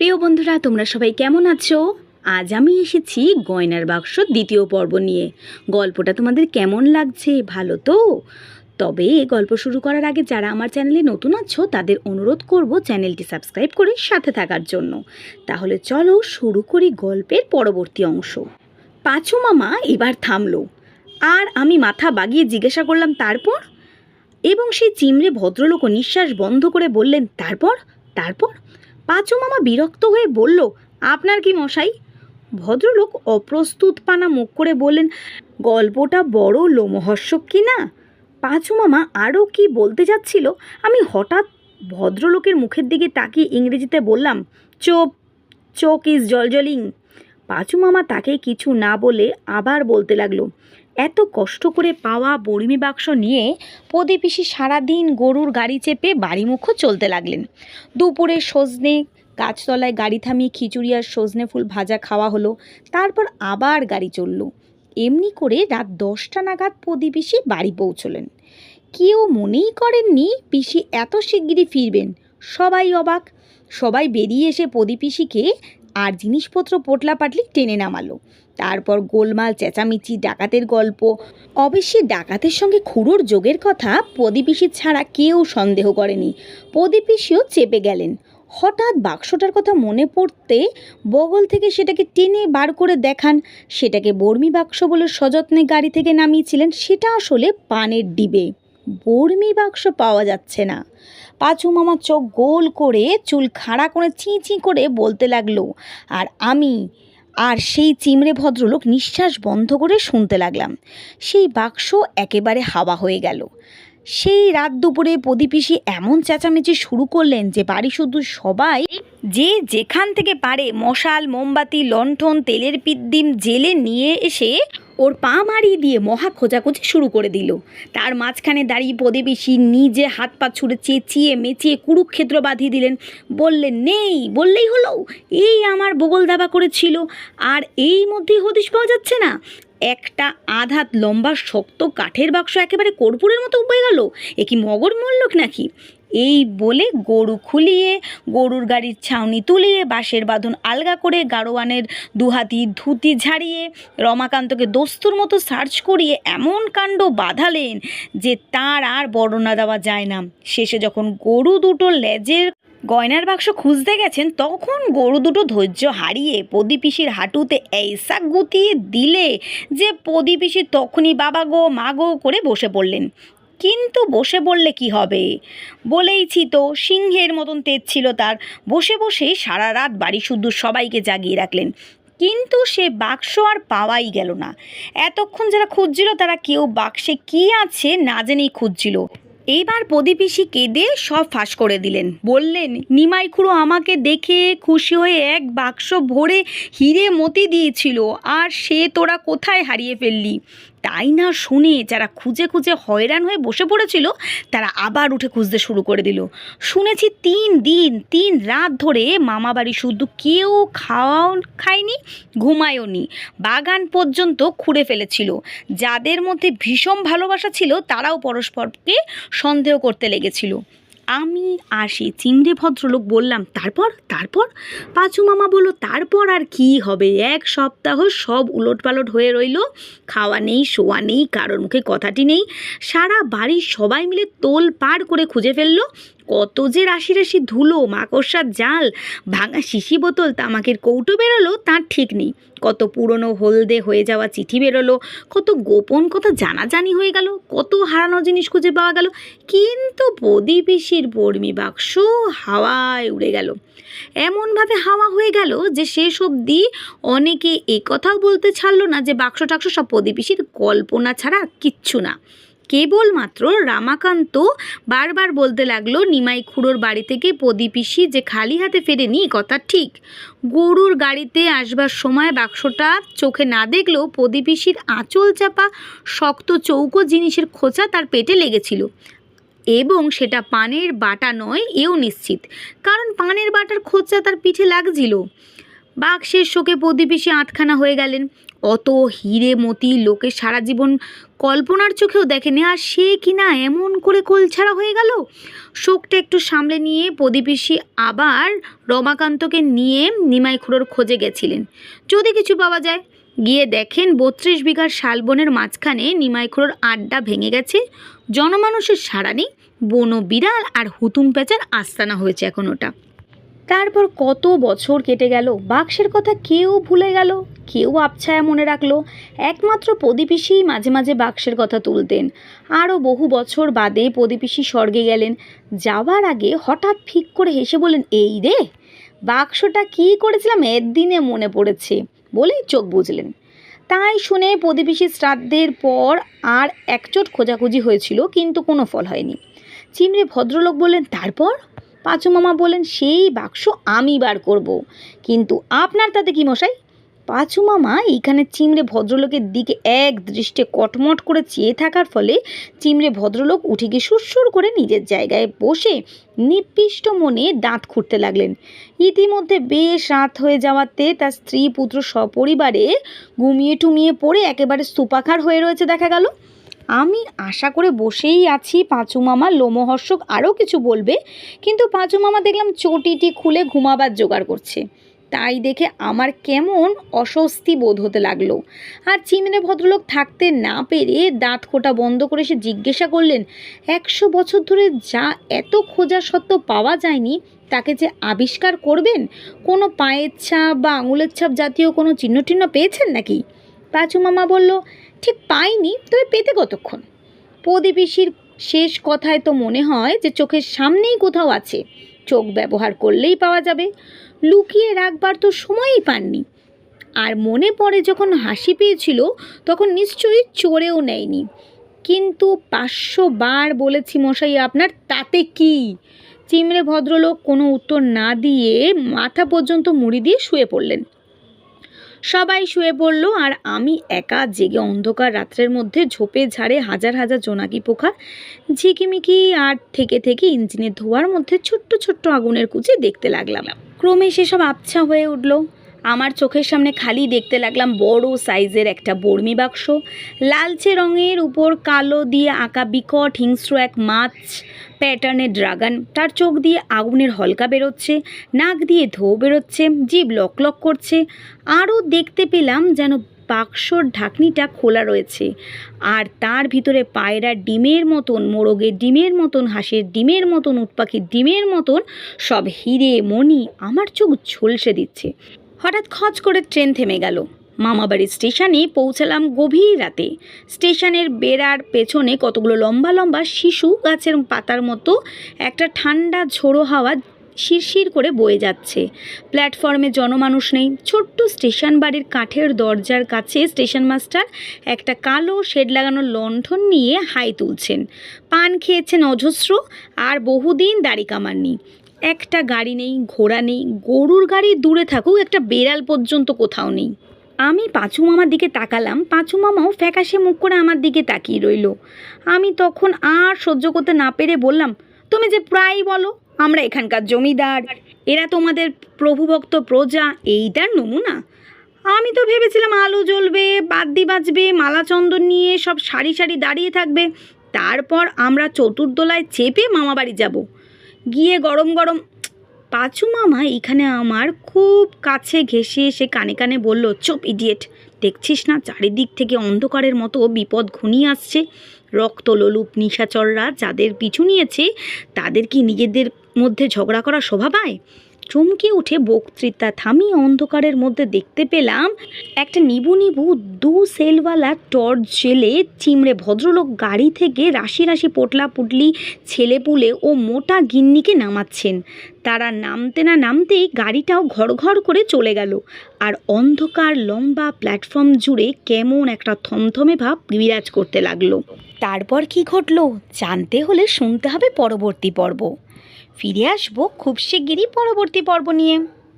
প্রিয় বন্ধুরা, তোমরা সবাই কেমন আছো? আজ আমি এসেছি গয়নার বাক্স দ্বিতীয় পর্ব নিয়ে। গল্পটা তোমাদের কেমন লাগছে? ভালো তো? তবে গল্প শুরু করার আগে যারা আমার চ্যানেলে নতুন আছো, তাদের অনুরোধ করব চ্যানেলটি সাবস্ক্রাইব করে সাথে থাকার জন্য। তাহলে চলো শুরু করি গল্পের পরবর্তী অংশ। পাঁচু মামা এবার থামলো। আর আমি মাথা বাগিয়ে জিজ্ঞাসা করলাম, তারপর? এবং সেই চিমড়ে ভদ্রলোকও নিঃশ্বাস বন্ধ করে বললেন, তারপর? তারপর? পাঁচু মামা বিরক্ত হয়ে বলল, আপনার কি মশাই? ভদ্রলোক অপ্রস্তুত পানা মুখ করে বললেন, গল্পটা বড় লোমহর্ষক কি না? পাঁচু মামা আরও কি বলতে যাচ্ছিল? আমি হঠাৎ ভদ্রলোকের মুখের দিকে তাকিয়ে ইংরেজিতে বললাম, চোপ চোক ইজ জলজলিং। পাঁচু মামা তাকে কিছু না বলে আবার বলতে লাগল এত কষ্ট করে পাওয়া বর্মি বাক্স নিয়ে প্রদীপিসি সারাদিন গরুর গাড়ি চেপে বাড়িমুখো চলতে লাগলেন। দুপুরে সজনে গাছতলায় গাড়ি থামিয়ে খিচুড়ি আর সজনে ফুল ভাজা খাওয়া হলো, তারপর আবার গাড়ি চলল। এমনি করে রাত দশটা নাগাদ প্রদীপিসি বাড়ি পৌঁছলেন। কেউ মনেই করেননি পিসি এত শিগগিরই ফিরবেন। সবাই অবাক। সবাই বেরিয়ে এসে প্রদীপিসিকে আর জিনিসপত্র পোটলাপাটলি টেনে নামালো। তারপর গোলমাল, চেঁচামেচি, ডাকাতের গল্প। অবশ্যই ডাকাতের সঙ্গে খুড়োর যোগের কথা প্রদীপিসি ছাড়া কেউ সন্দেহ করেনি। প্রদীপিসিও চেপে গেলেন। হঠাৎ বাক্সটার কথা মনে পড়তে বগল থেকে সেটাকে টেনে বার করে দেখান। সেটাকে বর্মি বাক্স বলে সযত্নে গাড়ি থেকে নামিয়েছিলেন। সেটা আসলে পানের ডিবে। বর্মি বাক্স পাওয়া যাচ্ছে না। পাঁচু মামা চোখ গোল করে চুল খাড়া করে ছি ছি করে বলতে লাগল, আর আমি আর সেই চিমড়ে ভদ্রলোক নিঃশ্বাস বন্ধ করে শুনতে লাগলাম। সেই বাক্স একেবারে হাওয়া হয়ে গেল। সেই রাত দুপুরে প্রদীপিসি এমন চেঁচামেচি শুরু করলেন যে বাড়ি শুধু সবাই যে যেখান থেকে পারে মশাল, মোমবাতি, লণ্ঠন, তেলের পিদ্দিম, জেলে নিয়ে এসে ওর পা মারিয়ে দিয়ে মহা খোঁজাখুঁজি শুরু করে দিল। তার মাঝখানে দাঁড়িয়ে প্রতিবেশী নিজে হাত পা ছুঁড়ে চেঁচিয়ে মেচিয়ে কুরুক্ষেত্র বাঁধিয়ে দিলেন। বললেন, নেই, বললেই হলো। এই আমার বগল দাবা করেছিল। আর এই মধ্যেই হদিশ পাওয়া যাচ্ছে না। একটা আধাত লম্বা শক্ত কাঠের বাক্স একেবারে কর্পূরের মতো উপায় গেল। এ কি মগর মল্লক নাকি? এই বলে গরু খুলিয়ে, গরুর গাড়ির ছাউনি তুলিয়ে, বাঁশের বাঁধন আলগা করে গাড়োয়ানের দুহাতি ধুতি ঝাড়িয়ে, রমাকান্তকে দস্তুর মতো সার্চ করিয়ে এমন কাণ্ড বাঁধালেন যে তার আর বর্ণনা দেওয়া যায় না। শেষে যখন গরু দুটো লেজের গয়নার বাক্স খুঁজতে গেছেন, তখন গরু দুটো ধৈর্য হারিয়ে প্রদীপিসির হাঁটুতে এইসা গুতিয়ে দিলে যে প্রদীপিসি তখনই বাবা গো, মা গো করে বসে পড়লেন। কিন্তু বসে বললে কি হবে? বলেইছি তো, সিংহের মতন তেজ ছিল তার। বসে বসেই সারা রাত বাড়ি শুদ্ধ সবাইকে জাগিয়ে রাখলেন। কিন্তু সে বাক্স আর পাওয়াই গেল না। এতক্ষণ যারা খুঁজছিল তারা কেউ বাক্সে কি আছে না জেনেই খুঁজছিল। এইবার প্রদীপিসি কেঁদে সব ফাঁস করে দিলেন। বললেন, নিমাই খুড়ো আমাকে দেখে খুশি হয়ে এক বাক্স ভরে হিরে মতি দিয়েছিল, আর সে তোরা কোথায় হারিয়ে ফেললি? তাই না শুনে যারা খুঁজে খুঁজে হয়রান হয়ে বসে পড়েছিল, তারা আবার উঠে খুঁজতে শুরু করে দিল। শুনেছি তিন দিন, তিন রাত ধরে মামা বাড়ি শুধু কেউ খাওয়াও খায়নি ঘুমায়ওনি বাগান পর্যন্ত খুঁড়ে ফেলেছিল। যাদের মধ্যে ভীষণ ভালোবাসা ছিল, তারাও পরস্পরকে সন্দেহ করতে লেগেছিল। আমি আর সেই চিংড়ে ভদ্রলোক বললাম, তারপর? তারপর? পাঁচু মামা বলল, তারপর আর কি হবে? এক সপ্তাহ সব উলটপালট হয়ে রইল। খাওয়া নেই, শোয়া নেই, কারোর মুখে কথাটি নেই। সারা বাড়ির সবাই মিলে তোল পার করে খুঁজে ফেলল। কত যে রাশি রাশি ধুলো, মাকড়সার জাল, ভাঙা শিশি বোতল, তামাকের কৌটো বেরোলো, তার ঠিক নেই। কত পুরনো হলদে হয়ে যাওয়া চিঠি বেরোলো, কত গোপন কথা জানাজানি হয়ে গেল, কত হারানো জিনিস খুঁজে পাওয়া গেল, কিন্তু প্রদীপিসির বর্মি বাক্স হাওয়ায় উড়ে গেল। এমনভাবে হাওয়া হয়ে গেল যে শেষ অবধি অনেকে এ কথাও বলতে ছাড়লো না যে বাক্স টাক্স সব প্রদীপিসির কল্পনা ছাড়া কিচ্ছু না। কেবলমাত্র রামাকান্ত বারবার বলতে লাগল, নিমাই খুড়োর বাড়ি থেকে প্রদীপিসি যে খালি হাতে ফেরেনি কথা ঠিক। গরুর গাড়িতে আসবার সময় বাক্সটা চোখে না দেখলেও প্রদীপিসির আঁচল চাপা, শক্ত চৌকো জিনিসের খোঁচা তার পেটে লেগেছিল। এবং সেটা পানের বাটা নয়, এও নিশ্চিত। কারণ পানের বাটার খোঁচা তার পিঠে লাগছিল। বাক্সের শোকে প্রদীপিসি আটখানা হয়ে গেলেন। অত হিরে মতি লোকে সারা জীবন কল্পনার চোখেও দেখেনি, আর সে কিনা এমন করে কোলছাড়া হয়ে গেল? শোকটা একটু সামলে নিয়ে প্রদীপিসি আবার রমাকান্তকে নিয়ে নিমাই খুড়োর খোঁজে গেছিলেন। যদি কিছু পাওয়া যায়। গিয়ে দেখেন বত্রিশ বিঘার শালবনের মাঝখানে নিমাই খুড়োর আড্ডা ভেঙে গেছে। জনমানুষের সাড়া নেই। বনো বিড়াল আর হুতুম পেঁচার আস্তানা হয়েছে এখন ওটা। তারপর কত বছর কেটে গেল, বাক্সের কথা কেউ ভুলে গেল, কেউ আবছায়া মনে রাখল, একমাত্র প্রদীপিসি মাঝে মাঝে বাক্সের কথা তুলতেন। আরও বহু বছর বাদে প্রদীপিসি স্বর্গে গেলেন, যাওয়ার আগে হঠাৎ ফিক করে হেসে বললেন, এই রে, বাক্সটা কী করেছিলাম একদিনে মনে পড়েছে, বলেই চোখ বুঝলেন তাই শুনে প্রদীপিসি শ্রাদ্ধের পর আর একচোট খোঁজাখুঁজি হয়েছিল, কিন্তু কোনো ফল হয়নি। চিমড়ে ভদ্রলোক বললেন, তারপর? পাঁচু মামা বললেন, সেই বাক্স আমি বার করব। কিন্তু আপনার তাতে কি মশাই? পাঁচু মামা এইখানে চিমড়ে ভদ্রলোকের দিকে এক দৃষ্টে কটমট করে চেয়ে থাকার ফলে চিমড়ে ভদ্রলোক উঠে গিয়ে সুরসুর করে নিজের জায়গায় বসে নিপিষ্ট মনে দাঁত খুঁড়তে লাগলেন। ইতিমধ্যে বেশ রাত হয়ে যাওয়াতে তার স্ত্রী পুত্র সপরিবারে ঘুমিয়ে টুমিয়ে পড়ে একেবারে স্তূপাকার হয়ে রয়েছে দেখা গেল। আমি আশা করে বসেই আছি। পাঁচু মামা, লোমহর্ষক আরও কিছু বলবে। কিন্তু পাঁচু মামা দেখলাম চটিটি খুলে ঘুমাবার জোগাড় করছে। তাই দেখে আমার কেমন অস্বস্তি বোধ হতে লাগল। আর চিমড়ে ভদ্রলোক থাকতে না পেরে দাঁত খোটা বন্ধ করে সে জিজ্ঞাসা করলেন, একশো বছর ধরে যা এত খোঁজা সত্ত্বেও পাওয়া যায়নি, তাকে যে আবিষ্কার করবেন? কোনো পায়ের ছাপ বা আঙুলের ছাপ জাতীয় কোনো চিহ্ন টিহ্ন পেয়েছেন নাকি? পাঁচু মামা বলল ঠিক পাইনি, তবে পেতে কতক্ষণ? প্রদীপিসির শেষ কথায় তো মনে হয় যে চোখের সামনেই কোথাও আছে। চোখ ব্যবহার করলেই পাওয়া যাবে। লুকিয়ে রাখবার তো সময়ই পাননি। আর মনে পড়ে যখন হাসি পেয়েছিল, তখন নিশ্চয়ই চোরেও নেয়নি। কিন্তু পাঁচশো বার বলেছি মশাই, আপনার তাতে কি? চিমড়ে ভদ্রলোক কোনো উত্তর না দিয়ে মাথা পর্যন্ত মুড়ি দিয়ে শুয়ে পড়লেন। সবাই শুয়ে পড়ল আর আমি একা জেগে অন্ধকার রাত্রের মধ্যে ঝোপে ঝাড়ে হাজার হাজার জোনাকি পোখা ঝিকিমিকি আর থেকে থেকে ইঞ্জিনের ধোয়ার মধ্যে ছোট্ট ছোট্ট আগুনের কুচি দেখতে লাগলাম। ক্রমে সেসব আবছা হয়ে উঠল। আমার চোখের সামনে খালি দেখতে লাগলাম বড় সাইজের একটা বর্মি বাক্স। লালচে রঙের উপর কালো দিয়ে আঁকা বিকট হিংস্র এক মাছ প্যাটার্নের ড্রাগন। তার চোখ দিয়ে আগুনের হলকা বেরোচ্ছে, নাক দিয়ে ধো বেরোচ্ছে, জিভ লক লক করছে। আরও দেখতে পেলাম যেন বাক্সর ঢাকনিটা খোলা রয়েছে। আর তার ভিতরে পায়রা ডিমের মতন মোরগের ডিমের মতন, হাঁসের ডিমের মতন উটপাখির ডিমের মতন সব হিরে মণি আমার চোখ ঝলসে দিচ্ছে। হঠাৎ খচ করে ট্রেন থেমে গেল। মামাবাড়ির স্টেশনে পৌঁছালাম গভীর রাতে। স্টেশনের বেড়ার পেছনে কতগুলো লম্বা লম্বা শিশু গাছের পাতার মতো একটা ঠান্ডা ঝোড়ো হাওয়া শিরশির করে বয়ে যাচ্ছে। প্ল্যাটফর্মে জনমানুষ নেই। ছোট্ট স্টেশন বাড়ির কাঠের দরজার কাছে স্টেশন মাস্টার একটা কালো শেড লাগানো লণ্ঠন নিয়ে হাই তুলছেন। পান খেয়েছেন অজস্র আর বহুদিন দাড়ি কামাননি। একটা গাড়ি নেই, ঘোড়া নেই, গরুর গাড়ি দূরে থাকুক, একটা বেড়াল পর্যন্ত কোথাও নেই। আমি পাঁচু মামার দিকে তাকালাম, পাঁচু মামাও ফ্যাকাশে মুখ করে আমার দিকে তাকিয়ে রইল। আমি তখন আর সহ্য করতে না পেরে বললাম, তুমি যে প্রায়ই বলো, আমরা এখানকার জমিদার, এরা তোমাদের প্রভুভক্ত প্রজা, এইটার নমুনা? আমি তো ভেবেছিলাম আলো জ্বলবে বাদ্যি বাজবে, মালা চন্দন নিয়ে সব সারি সারি দাঁড়িয়ে থাকবে। তারপর আমরা চতুর্দোলায় চেপে মামাবাড়ি যাব। গিয়ে গরম গরম, পাঁচু মামা এখানে আমার খুব কাছে ঘেসে এসে কানে কানে বলল, চোপ ইডিয়েট দেখছিস না চারিদিক থেকে অন্ধকারের মতো বিপদ ঘনিয়ে আসছে? রক্ত লোলুপ, নিশাচররা যাদের পিছু নিয়েছে, তাদের কি নিজেদের মধ্যে ঝগড়া করা শোভা পায়? চমকে উঠে বক্তৃতা থামিয়ে অন্ধকারের মধ্যে দেখতে পেলাম, একটা নিবু নিবু দু সেলওয়ালা টর্চ জেলে চিমড়ে ভদ্রলোক গাড়ি থেকে রাশি রাশি পোটলা পুটলি, ছেলেপুলে ও মোটা গিন্নিকে নামাচ্ছেন। তারা নামতে না নামতেই গাড়িটাও ঘর ঘর করে চলে গেল। আর অন্ধকার লম্বা প্ল্যাটফর্ম জুড়ে কেমন একটা থমথমে ভাব বিরাজ করতে লাগল। তারপর কি ঘটলো জানতে হলে শুনতে হবে পরবর্তী পর্ব। ফিরে আসব খুব শিগগিরই পরবর্তী পর্ব নিয়ে।